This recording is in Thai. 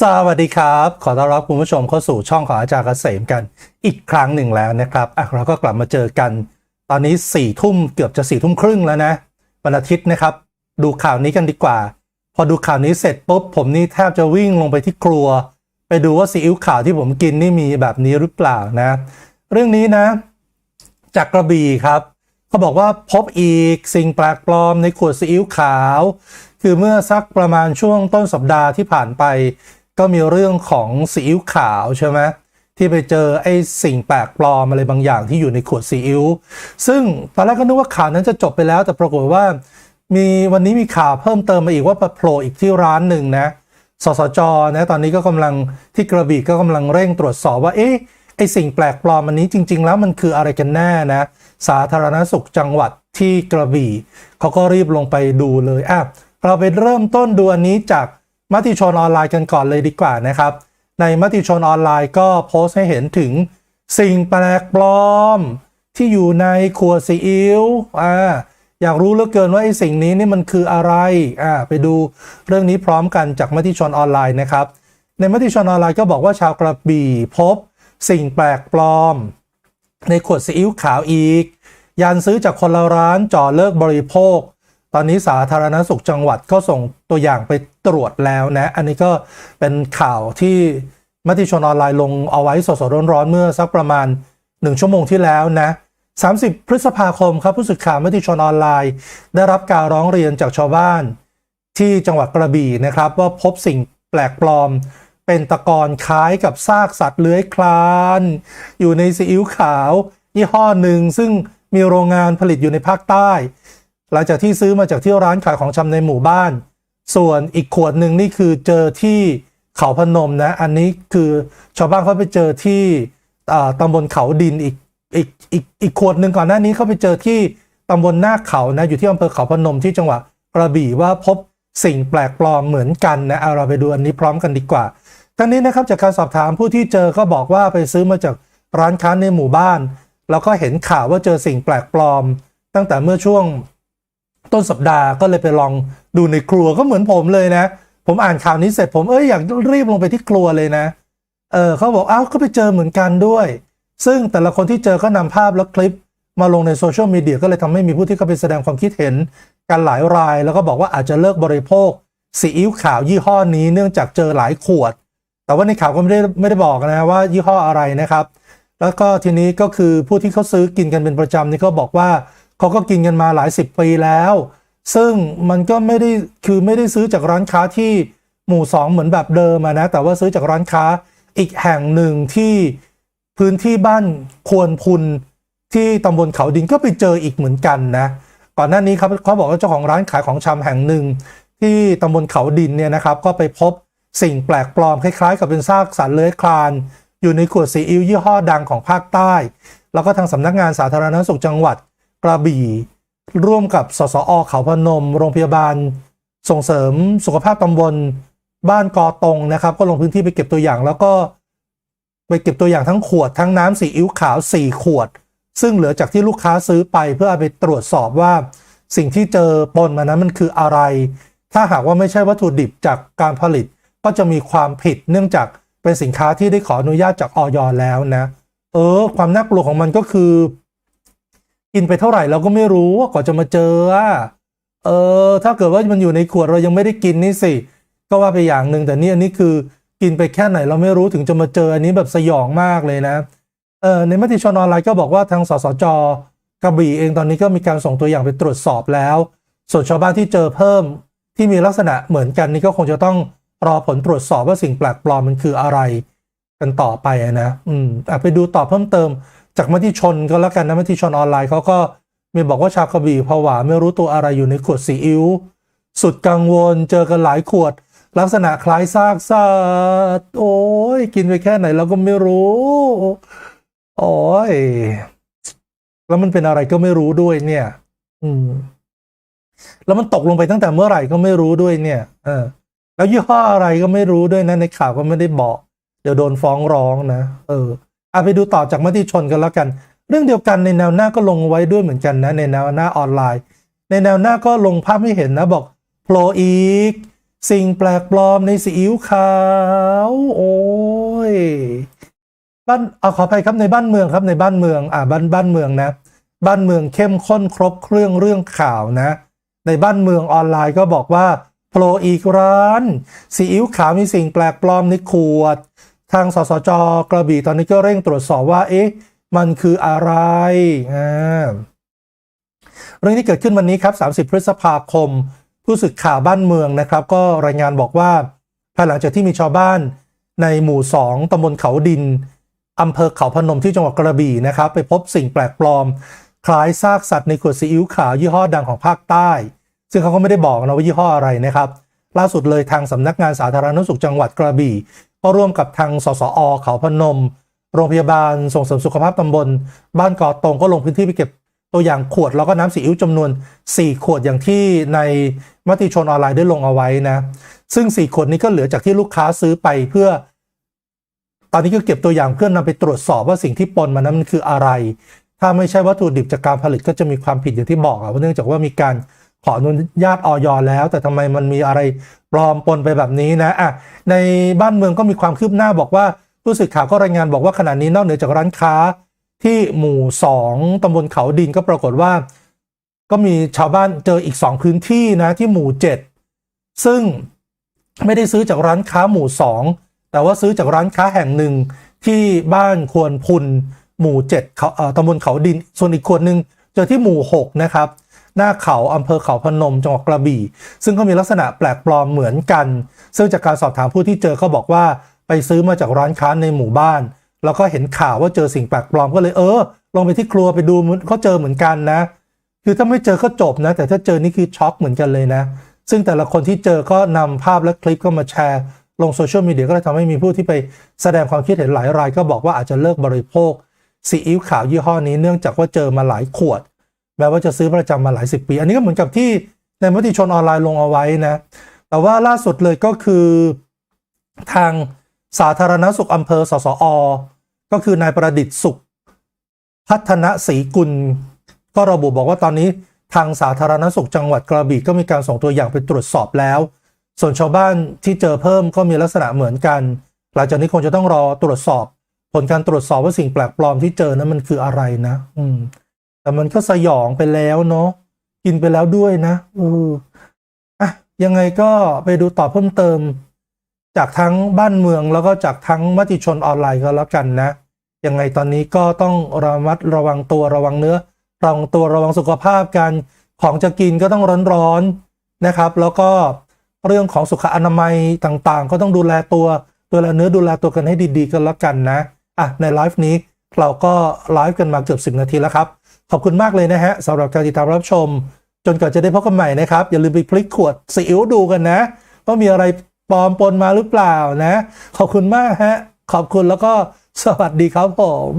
สวัสดีครับ ขอต้อนรับคุณผู้ชมเข้าสู่ช่องของอาจารย์เกษมกันอีกครั้งหนึ่งแล้วนะครับอะเราก็กลับมาเจอกัน ตอนนี้สี่ทุ่มเกือบจะสี่ทุ่มครึ่งแล้วนะวันอาทิตย์นะครับ ดูข่าวนี้กันดีกว่า พอดูข่าวนี้เสร็จปุ๊บผมนี่แทบจะวิ่งลงไปที่ครัว ไปดูว่าซีอิ๊วขาวที่ผมกินนี่มีแบบนี้หรือเปล่านะ เรื่องนี้นะ จากกระบี่ครับเขาบอกว่าพบอีกสิ่งแปลกปลอมในขวดซีอิ๊วขาว คือเมื่อสักประมาณช่วงต้นสัปดาห์ที่ผ่านไป ก็มีเรื่องของซีอิ๊วขาวใช่ไหมที่ไปเจอไอ้สิ่งแปลกปลอมอะไรบางอย่างที่อยู่ในขวดซีอิ๊วซึ่งตอนแรกก็นึกว่าข่าวนั้นจะจบไปแล้ว แต่ปรากฏว่า มีวันนี้มีข่าวเพิ่มเติมมาอีกว่าโผล่อีกที่ร้านหนึ่งนะสสจนะตอนนี้ก็กำลังที่กระบี่ก็กำลังเร่งตรวจสอบว่าเอ๊ะไอสิ่งแปลกปลอมอันนี้จริง ๆ แล้วมันคืออะไรกันแน่นะ สาธารณสุขจังหวัดที่กระบี่เขาก็รีบลงไปดูเลยอะเราไปเริ่มต้นดูอันนี้จาก มติชนออนไลน์กันก่อนเลยดีกว่านะครับ ในมติชนออนไลน์ก็โพสต์ให้เห็นถึงสิ่งแปลกปลอม ที่อยู่ในขวดซีอิ๊วอ่าอยากรู้เหลือเกินว่าไอ้สิ่งนี้นี่มันคืออะไรอ่าไปดูเรื่องนี้พร้อมกันจากมติชนออนไลน์นะครับ ในมติชนออนไลน์ก็บอกว่าชาวกระบี่พบสิ่งแปลกปลอม ในขวดซีอิ๊วขาวอีกยันซื้อจากคนละร้านจ่อเลิกบริโภค ตอนนี้สาธารณสุขจังหวัดก็ส่งตัวอย่างไปตรวจแล้วนะ อันนี้ก็เป็นข่าวที่มติชนออนไลน์ลงเอาไว้สดๆร้อนๆเมื่อสักประมาณ 1 ชั่วโมงที่แล้วนะ 30 พฤษภาคมครับผู้สื่อข่าวมติชนออนไลน์ ได้รับการร้องเรียนจากชาวบ้าน ที่จังหวัดกระบี่นะครับ ว่าพบสิ่งแปลกปลอม เป็นตะกอนคล้ายกับซากสัตว์เลื้อยคลาน อยู่ในซีอิ๊วขาว ยี่ห้อหนึ่งซึ่งมีโรงงานผลิตอยู่ในภาคใต้ หลังจากที่ซื้อมาจากที่ร้านขายของชำในหมู่บ้าน ส่วนอีกขวดหนึ่งนี่คือเจอที่เขาพนมนะ อันนี้คือชาวบ้านเขาไปเจอที่อ่าตำบลเขาดินอีกอีกอีกอีกขวดหนึ่งก่อนหน้านี้เขาไปเจอที่ตำบลหน้าเขานะ อยู่ที่อำเภอเขาพนมที่จังหวัดกระบี่ว่าพบสิ่งแปลกปลอมเหมือนกันนะเอาเราไปดูอันนี้พร้อมกันดีกว่าทั้งนี้นะครับจากการสอบถามผู้ที่เจอก็บอกว่าไปซื้อมาจากร้านค้าในหมู่บ้าน แล้วก็เห็นข่าวว่าเจอสิ่งแปลกปลอม ตั้งแต่เมื่อช่วง ต้นสัปดาห์ก็เลยไปลองดูในครัวก็เหมือนผมเลยนะ ผมอ่านข่าวนี้เสร็จผมเอ้ยอยากรีบลงไปที่ครัวเลยนะ เออเขาบอกอ้าวก็ไปเจอเหมือนกันด้วย ซึ่งแต่ละคนที่เจอก็นำภาพและคลิป มาลงในโซเชียลมีเดียก็เลยทำให้มีผู้ที่เข้าไปแสดงความคิดเห็นกันหลายราย แล้วก็บอกว่าอาจจะเลิกบริโภคซีอิ๊วขาวยี่ห้อนี้เนื่องจากเจอหลายขวด แต่ว่าในข่าวก็ไม่ได้ไม่ได้บอกนะว่ายี่ห้ออะไรนะครับ แล้วก็ทีนี้ก็คือผู้ที่เขาซื้อกินกันเป็นประจำนี่ก็บอกว่า เขาก็กินกันมาหลายสิบปีแล้ว ซึ่งมันก็ไม่ได้คือไม่ได้ซื้อจากร้านค้าที่หมู่สองเหมือนแบบเดิมนะแต่ว่าซื้อจากร้านค้าอีกแห่งหนึ่งที่พื้นที่บ้านควรพุนที่ตำบลเขาดินก็ไปเจออีกเหมือนกันนะก่อนหน้านี้ครับเขาบอกว่าเจ้าของร้านขายของชำแห่งหนึ่ง ที่ตำบลเขาดินเนี่ยนะครับก็ไปพบสิ่งแปลกปลอมคล้ายๆ กับเป็นซากสัตว์เลื้อยคลาน อยู่ในขวดซีอิ๊วยี่ห้อดังของภาคใต้ แล้วก็ทางสำนักงานสาธารณสุขจังหวัด ระบี่ ร่วมกับสสอเขาพนม โรงพยาบาล ส่งเสริมสุขภาพตำบล บ้านกอตงนะครับ ก็ลงพื้นที่ไปเก็บตัวอย่าง แล้วก็ไปเก็บตัวอย่างทั้งขวดทั้งน้ำซีอิ๊วขาว4ขวด ซึ่งเหลือจากที่ลูกค้าซื้อไปเพื่อเอาไปตรวจสอบว่า สิ่งที่เจอปนมานั้นมันคืออะไร ถ้าหากว่าไม่ใช่วัตถุดิบจากการผลิตก็จะมีความผิดเนื่องจากเป็นสินค้าที่ได้ขออนุญาตจากออยแล้วนะ เออ ความน่ากลัวของมันก็คือ กินไปเท่าไหร่เราก็ไม่รู้ว่ากว่าจะมาเจออะเออ ถ้าเกิดว่ามันอยู่ในขวดเรายังไม่ได้กินนี่สิ ก็ว่าไปอย่างหนึ่งแต่นี่อันนี้คือกินไปแค่ไหนเราไม่รู้ถึงจะมาเจออันนี้แบบสยองมากเลยนะเออในมติชนออนไลน์ก็บอกว่าทางสสจกระบี่เองตอนนี้ก็มีการส่งตัวอย่างไปตรวจสอบแล้ว ส่วนชาวบ้านที่เจอเพิ่มที่มีลักษณะเหมือนกันนี่ก็คงจะต้องรอผลตรวจสอบว่าสิ่งแปลกปลอมมันคืออะไร กันต่อไปนะ อืมอะไปดูต่อเพิ่มเติม จากมติชนก็แล้วกันนะมติชนออนไลน์เขาก็มีบอกว่าชาวกระบี่ผวาไม่รู้ตัวอะไรอยู่ในขวดซีอิ๊วสุดกังวลเจอกันหลายขวด ลักษณะคล้ายซากสัตว์โอ้ยกินไปแค่ไหนเราก็ไม่รู้โอ้ยแล้วมันเป็นอะไรก็ไม่รู้ด้วยเนี่ย อืม แล้วมันตกลงไปตั้งแต่เมื่อไหร่ก็ไม่รู้ด้วยเนี่ย เออ แล้วยี่ห้ออะไรก็ไม่รู้ด้วยนะในข่าวก็ไม่ได้บอก เดี๋ยวโดนฟ้องร้องนะ เออ เอาไปดูต่อจากมติชนกันแล้วกัน เรื่องเดียวกันในแนวหน้าก็ลงไว้ด้วยเหมือนกันนะในแนวหน้าออนไลน์ ในแนวหน้าก็ลงภาพให้เห็นนะบอกโผล่อีก สิ่งแปลกปลอมในซีอิ๊วขาว โอ้ยบ้านเอาขออภัยครับในบ้านเมืองครับในบ้านเมืองอ่าบ้านบ้านเมืองนะ บ้านเมืองเข้มข้นครบเครื่องเรื่องข่าวนะ ในบ้านเมืองออนไลน์ก็บอกว่าโปรอีกร้านซีอิ๊วขาวมีสิ่งแปลกปลอมในขวด ทางสสจกระบี่ตอนนี้ก็เร่งตรวจสอบว่า เอ๊ะ มันคืออะไรอ่าเรื่องที่เกิดขึ้นวันนี้ครับ 30 พฤษภาคม ผู้สื่อข่าวบ้านเมืองนะครับ ก็รายงานบอกว่า ภายหลังจากที่มีชาวบ้านในหมู่ 2ตำบลเขาดินอำเภอเขาพนมที่จังหวัดกระบี่นะครับ ไปพบสิ่งแปลกปลอม คล้ายซากสัตว์ในขวดซีอิ๊วขาวยี่ห้อดังของภาคใต้ ซึ่งเขาก็ไม่ได้บอกนะว่ายี่ห้ออะไรนะครับ ล่าสุดเลยทางสำนักงานสาธารณสุขจังหวัดกระบี่ ก็ร่วมกับทางสสอเขาพนม โรงพยาบาลส่งเสริมสุขภาพตำบล บ้านกอตรงก็ลงพื้นที่ไปเก็บตัวอย่างขวดแล้วก็น้ำซีอิ๊วจำนวน 4 ขวดอย่างที่ในมติชนออนไลน์ได้ลงเอาไว้นะ ซึ่ง 4 ขวดนี้ก็เหลือจากที่ลูกค้าซื้อไปเพื่อ ตอนนี้ก็เก็บตัวอย่างเพื่อนนำไปตรวจสอบว่าสิ่งที่ปนมานั้นมันคืออะไร ถ้าไม่ใช่วัตถุดิบจากการผลิตก็จะมีความผิดอย่างที่บอกอะว่าเนื่องจากว่ามีการ ขออนุญาตออยแล้ว แต่ทำไมมันมีอะไรปลอมปนไปแบบนี้นะอะในบ้านเมืองก็มีความคืบหน้าบอกว่าผู้สื่อข่าวก็รายงานบอกว่าขณะนี้นอกเหนือจากร้านค้าที่หมู่ 2ตำบลเขาดินก็ปรากฏว่า ก็มีชาวบ้านเจออีก 2 พื้นที่นะที่หมู่ 7 ซึ่งไม่ได้ซื้อจากร้านค้าหมู่ 2 แต่ว่าซื้อจากร้านค้าแห่งหนึ่งที่บ้านควรพุนหมู่7เขาเอ่อตำบลเขาดิน ส่วนอีกคนหนึ่งเจอที่หมู่ 6 นะครับ หน้าเขาอำเภอเขาพนมจังหวัดกระบี่ ซึ่งก็มีลักษณะแปลกปลอมเหมือนกัน ซึ่งจากการสอบถามผู้ที่เจอเขาบอกว่าไปซื้อมาจากร้านค้าในหมู่บ้าน แล้วก็เห็นข่าวว่าเจอสิ่งแปลกปลอมก็เลยเออ ลงไปที่ครัวไปดูเขาเจอเหมือนกันนะ คือถ้าไม่เจอก็จบนะ แต่ถ้าเจอนี่คือช็อกเหมือนกันเลยนะ ซึ่งแต่ละคนที่เจอก็นำภาพและคลิปก็มาแชร์ ลงโซเชียลมีเดียก็เลยทำให้มีผู้ที่ไปแสดงความคิดเห็นหลายราย ก็บอกว่าอาจจะเลิกบริโภคซีอิ๊วขาวยี่ห้อนี้เนื่องจากว่าเจอมาหลายขวด แม้ว่าจะซื้อประจำมาหลายสิบปี อันนี้ก็เหมือนกับที่ในมติชนออนไลน์ลงเอาไว้นะ แต่ว่าล่าสุดเลยก็คือทางสาธารณสุขอำเภอสสอ ก็คือนายประดิษฐ์สุข พัฒนศรีกุล ก็ระบุบอกว่าตอนนี้ทางสาธารณสุขจังหวัดกระบี่ก็มีการส่งตัวอย่างไปตรวจสอบแล้ว ส่วนชาวบ้านที่เจอเพิ่มก็มีลักษณะเหมือนกัน หลังจากนี้คงจะต้องรอตรวจสอบ ผลการตรวจสอบว่าสิ่งแปลกปลอมที่เจอนั้นมันคืออะไรนะ อืม แต่มันก็สยองไปแล้วเนาะกินไปแล้วด้วยนะเอออะยังไงก็ไปดูต่อเพิ่มเติม จากทั้งบ้านเมืองแล้วก็จากทั้งมติชนออนไลน์ก็แล้วกันนะยังไงตอนนี้ก็ต้องระมัดระวังตัวระวังเนื้อระวังตัวระวังสุขภาพกันของจะกินก็ต้องร้อนๆนะครับ แล้วก็เรื่องของสุขอนามัยต่างๆ ก็ต้องดูแลตัวดูแลเนื้อดูแลตัวกันให้ดี ๆ กันแล้วกันนะอะในไลฟ์นี้ เราก็ไลฟ์กันมาเกือบ 10 นาทีแล้วครับ ขอบคุณมากเลยนะฮะสำหรับการติดตามรับชม จนกว่าจะได้พบกันใหม่นะครับ อย่าลืมไปพลิกขวดซีอิ๊วดูกันนะ ว่ามีอะไรปลอมปนมาหรือเปล่านะ ขอบคุณมากฮะ ขอบคุณแล้วก็สวัสดีครับผม